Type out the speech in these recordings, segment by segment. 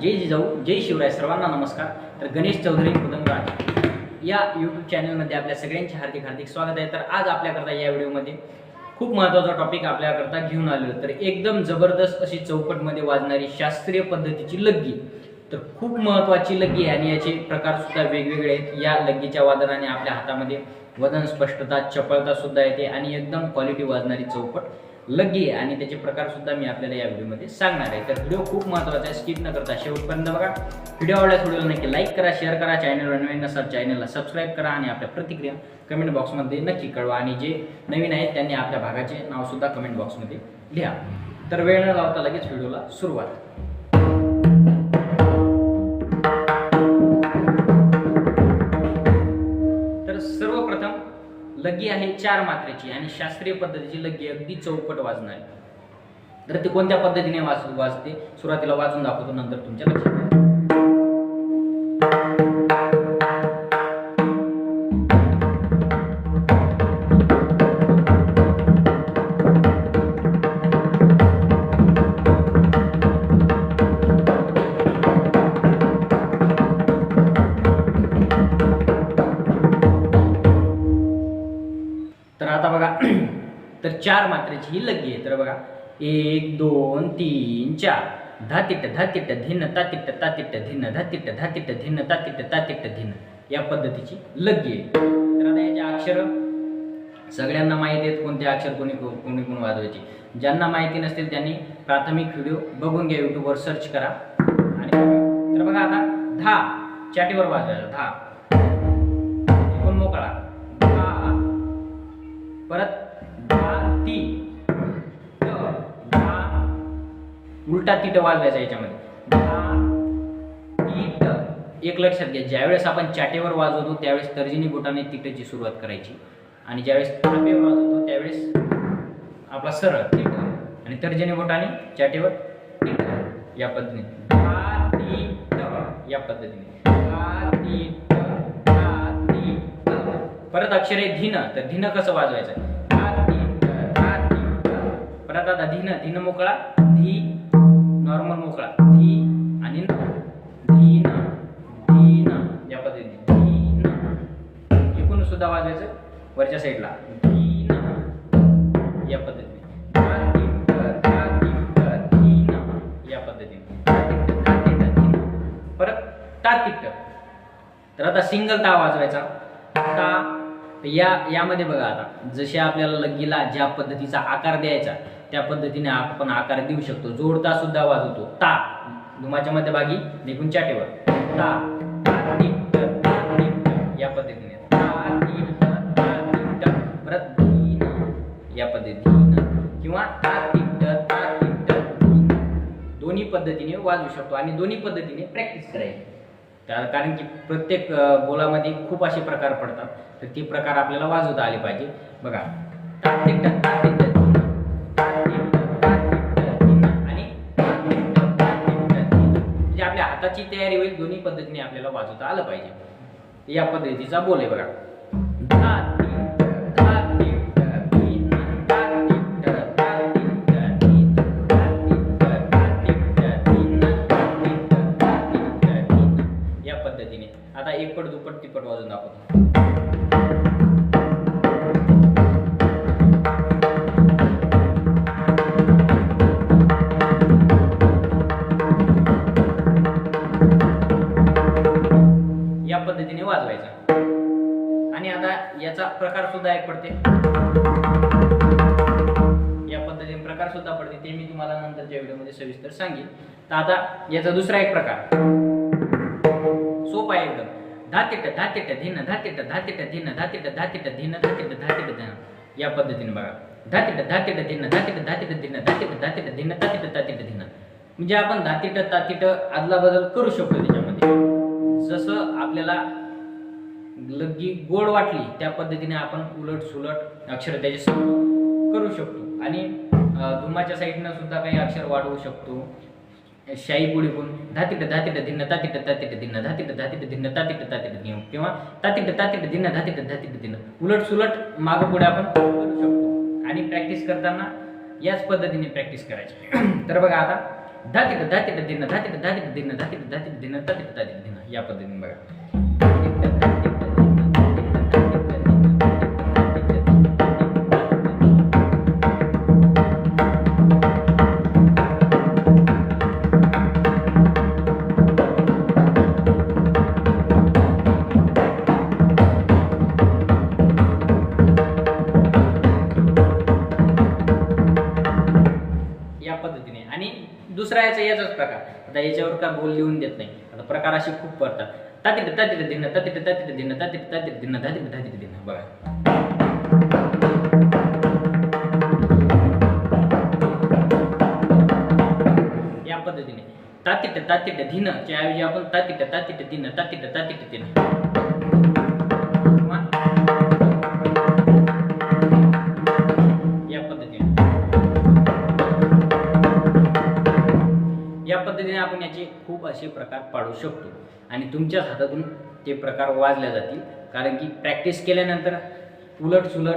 जय जिजाऊ जय शिवराय सर्वांना नमस्कार. तर गणेश चौधरी कुदंबराज या यूट्यूब चॅनलमध्ये आपल्या सगळ्यांचे हार्दिक हार्दिक स्वागत आहे. तर आज आपल्याकरता या व्हिडिओमध्ये खूप महत्त्वाचा टॉपिक आपल्याकरता घेऊन आलेलो. तर एकदम जबरदस्त अशी चौकटमध्ये वाजणारी शास्त्रीय पद्धतीची लग्गी. तर खूप महत्त्वाची लग्गी आहे आणि याचे प्रकार सुद्धा वेगवेगळे आहेत. या लग्गीच्या वादनाने आपल्या हातामध्ये वजन स्पष्टता चपळता सुद्धा येते आणि एकदम क्वालिटी वाजणारी चौकट लगी आहे आणि त्याचे प्रकार सुद्धा मी आपल्याला या व्हिडिओमध्ये सांगणार आहे. तर व्हिडिओ खूप महत्त्वाचा आहे स्किप न करता शेवटपर्यंत बघा. व्हिडिओ आवडल्यास व्हिडिओला नक्की लाईक करा शेअर करा चॅनल नवीन नसाल चॅनलला सबस्क्राईब करा आणि आपल्या प्रतिक्रिया कमेंट बॉक्समध्ये नक्की कळवा. आणि जे नवीन आहेत त्यांनी आपल्या भागाचे नाव सुद्धा कमेंट बॉक्समध्ये लिहा. तर वेळ न लावता लगेच व्हिडिओला सुरुवात. लगी आहे चार मात्रेची आणि शास्त्रीय पद्धतीची लगी अगदी चौपट वाजणार. तर ती कोणत्या पद्धतीने वाच वाजते? सुरुवातीला वाजून दाखवतो नंतर तुमच्या लक्षात आता बघा तर चार मात्रेची ही लग्गी आहे. तर बघा एक दोन तीन चार. धातिट धातिट धिन तातिट तातिट धिन धातिट धातिट धिन तातिट तातिट धिन या पद्धतीची लग्गी आहे. तर आता याचे अक्षर सगळ्यांना माहिती आहेत कोणते अक्षर कोणी कोणी कोण वाजवायचे. ज्यांना माहिती नसतील त्यांनी प्राथमिक व्हिडिओ बघून घ्या युट्यूबवर सर्च करा. आणि तर बघा आता धा. चाटीवर वाजवायचा धा. परत धा ती धा उलटा तिट वाजवायचा याच्यामध्ये. धा ती एक लक्षात घ्या ज्यावेळेस आपण चाटेवर वाजवतो त्यावेळेस तर्जिनी बोटाने तिटची सुरुवात करायची. आणि ज्यावेळेस थांबेवर वाजवतो त्यावेळेस आपला सरळ तिट. आणि तर्जनी बोटाने चाटेवर तिट. या पद्धतीने. ती या पद्धतीने. परत अक्षर आहे धिन तर धिन कसं वाजवायचं? परत आता धिन धिन मोकळा धी नॉर्मल मोकळा. धी आणि न. धीन धीन. या पद्धतीने. धीन. एकूण सुद्धा वाजवायचं वरच्या साईडला. धीन. या पद्धतीने. या पद्धतीने. परत ता तर आता सिंगल ता वाजवायचा. ता या यामध्ये बघा आता जसे आपल्याला लग्गीला ज्या पद्धतीचा आकार द्यायचा त्या पद्धतीने आपण आकार देऊ शकतो. जोडता सुद्धा वाजवतो. ता. धुमाच्या मध्यभागी निघून चाटेवर. ता. या पद्धतीने. ता, परत या पद्धतीने. किंवा दोन्ही पद्धतीने वाजवू शकतो. आणि दोन्ही पद्धतीने प्रॅक्टिस करायची. त्या कारण की प्रत्येक बोलामध्ये खूप असे प्रकार पडतात. तर ते प्रकार आपल्याला वाजवता आले पाहिजे. बघा. आणि म्हणजे आपल्या हाताची तयारी होईल दोन्ही पद्धतीने आपल्याला वाजवता आलं पाहिजे. या पद्धतीचा बोल आहे बघा. या पद्धतीने. आता एकपट दुपट तिपट वाजून दाखवतो. या पद्धतीने वाजवायचा. आणि आता याचा प्रकार सुद्धा एक पडते. या पद्धतीने प्रकार सुद्धा पडते ते मी तुम्हाला नंतरच्या व्हिडिओमध्ये सविस्तर सांगेन. तर आता याचा दुसरा एक प्रकार. सोपा आहे एकदम धातिट धातिट धिन धातिट धातिट धिन धातिट धातिट धिन धातिट धातिट धिन या पद्धतीने बघा धातिट धातिट धिन धातिट धातिट धिन धातिट धातिट धिन धातिट धातिट धिन म्हणजे आपण धातिट तातिट आदला बदल करू शकतो त्याच्यामध्ये जसं आपल्याला लग्गी गोड वाटली त्या पद्धतीने आपण उलट सुलट अक्षर त्याचे करू शकतो आणि धुमाच्या साईडनं सुद्धा काही अक्षर वाढवू शकतो शाई पुढे पण धातिट धातिट धिन्न तातिट तातिट धिन्न धातिट धातिट धिन्न तातिट तातिट धिन्न किंवा तातिट तातिट धिन्न धातिट धातिट धिन्न उलट सुलट मागं पुढे आपण करू शकतो आणि प्रॅक्टिस करताना याच पद्धतीने प्रॅक्टिस करायची तर बघा आता धा तिट धिन्न तिट धिन धिन्न तिट धा धिन्न धिन धा तिट धिन या पद्धतीने बघा आता याच्यावर का बोल लिहून देत नाही. आता प्रकार असे खूप पडतात. तातीट तातीट दिन तातीट तातीट दिन तातीट तातीट दिन तातीट तातीट दिन. बघा. या पद्धतीने. तातीट तातीट धिन च्या ऐवजी आपण तातीट तातीट दिन तातीट तातीट दिन. आपण याचे खूप असे प्रकार पाडू शकतो. आणि तुमच्याच हातातून ते प्रकार वाजल्या जातील. कारण की प्रॅक्टिस केल्यानंतर उलट सुलट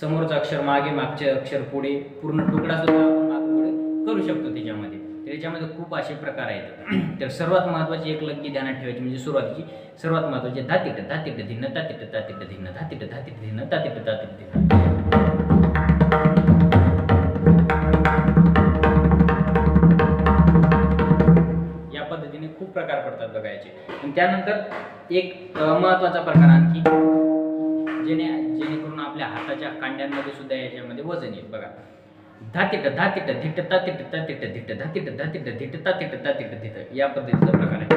समोरचं अक्षर मागे मागचे अक्षर पुढे पूर्ण तुकडा सुद्धा आपण मागे पुढे करू शकतो त्याच्यामध्ये. तर याच्यामध्ये खूप असे प्रकार आहेत. तर सर्वात महत्त्वाची एक लग्गी ध्यानात ठेवायची म्हणजे सुरुवातीची. सर्वात महत्त्वाची धातिट धातिट धिन्न तातिट तातिट धिन्न धातिट धातिट धिन्न तातिट तातिट धिन्न. त्यानंतर एक महत्त्वाचा प्रकार आणखी. जेणे जेणेकरून आपल्या हाताच्या कांड्यांमध्ये सुद्धा याच्यामध्ये वजन येईल. बघा. धातिट धातिट धिट तातिट तातिट धिट धातिट धातिट धिट तातिट तातिट धिट. या पद्धतीचा प्रकार आहे.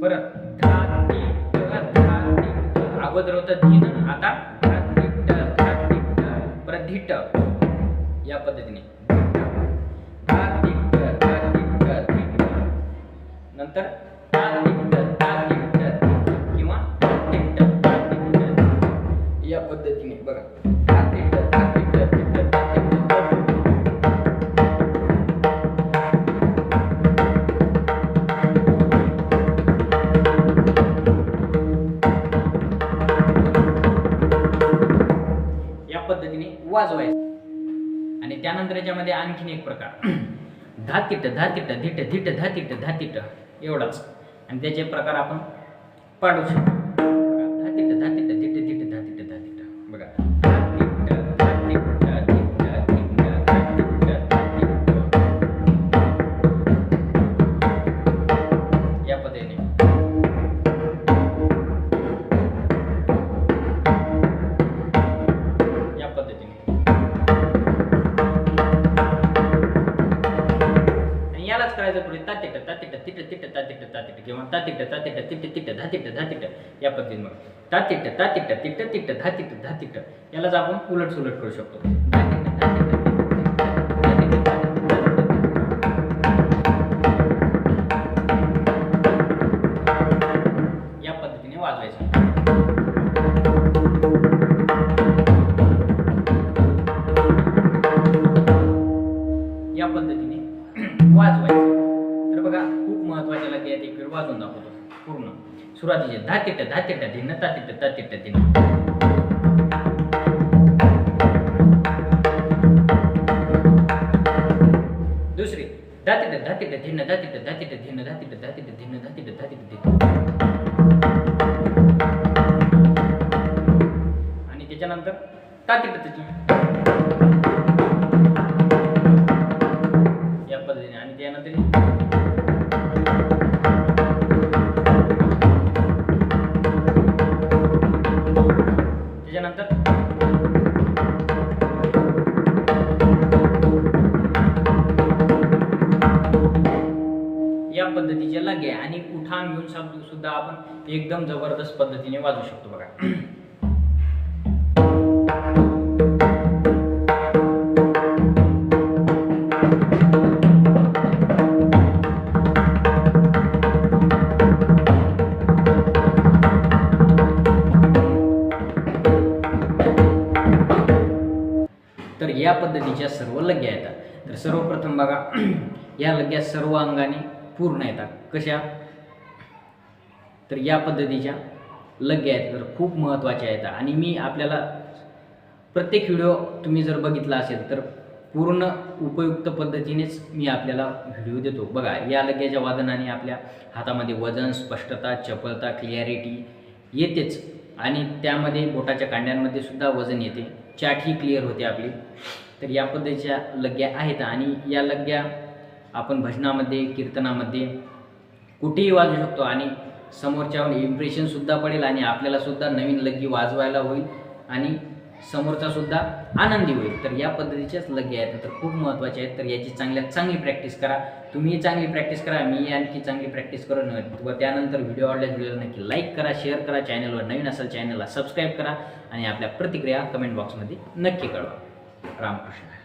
परत अगोदर होतं धीन आता धातिट परत धिट. या पद्धतीने. नंतर वाजवायचं. आणि त्यानंतर याच्यामध्ये आणखीन एक प्रकार. धातिट धातिट धिट धिट धातिट धातिट एवढाच. आणि त्याचे प्रकार आपण पाडू शकतो. तिट तिट तिट तिट ता तिट किंवा तातिट ता तिट तिट धातिट धातिट या पद्धतीने बघा. तातिट ता तिट तिट धातिट धातिट यालाच आपण उलट सुलट करू शकतो. पूर्ण सुरुवातीचे धातिट धातिट धिन्न तातिट तातिट धिन्न दुसरी धातिट धातिट धिन्न धातिट धातिट धिन्न धातिट धातिट धिन्न धातिट धातिट धिन्न आणि त्याच्यानंतर तातिट त्याची एकदम जबरदस्त पद्धतीने वाजवू शकतो बघा. तर या पद्धतीच्या सर्व लग्या येतात. तर सर्वप्रथम बघा या लग्या सर्व अंगाने पूर्ण येतात. कशा? तर या पद्धतीच्या लग्या आहेत तर खूप महत्त्वाच्या आहेत. आणि मी आपल्याला प्रत्येक व्हिडिओ तुम्ही जर बघितला असेल तर पूर्ण उपयुक्त पद्धतीनेच मी आपल्याला व्हिडिओ देतो. बघा या लग्याच्या वादनाने आपल्या हातामध्ये वजन स्पष्टता चपलता क्लिअरिटी येतेच. आणि त्यामध्ये बोटाच्या कांड्यांमध्ये सुद्धा वजन येते. चाट ही क्लिअर होते आपली. तर या पद्धतीच्या लग्या आहेत. आणि या लग्या आपण भजनामध्ये कीर्तनामध्ये कुठेही वाजू शकतो. आणि समोरच्यावर इम्प्रेशनसुद्धा पडेल आणि आपल्यालासुद्धा नवीन लग्गी वाजवायला होईल आणि समोरचासुद्धा आनंदी होईल. तर या पद्धतीच्याच लग्गी आहेत. तर खूप महत्त्वाचे आहेत. तर याची चांगल्यात चांगली प्रॅक्टिस करा. तुम्ही चांगली प्रॅक्टिस करा. मी आणखी चांगली प्रॅक्टिस करून व त्यानंतर व्हिडिओ आवडल्यास व्हिडिओला नक्की लाईक करा शेअर करा चॅनलवर नवीन असेल चॅनलला सबस्क्राईब करा आणि आपल्या प्रतिक्रिया कमेंट बॉक्समध्ये नक्की कळवा. रामकृष्ण.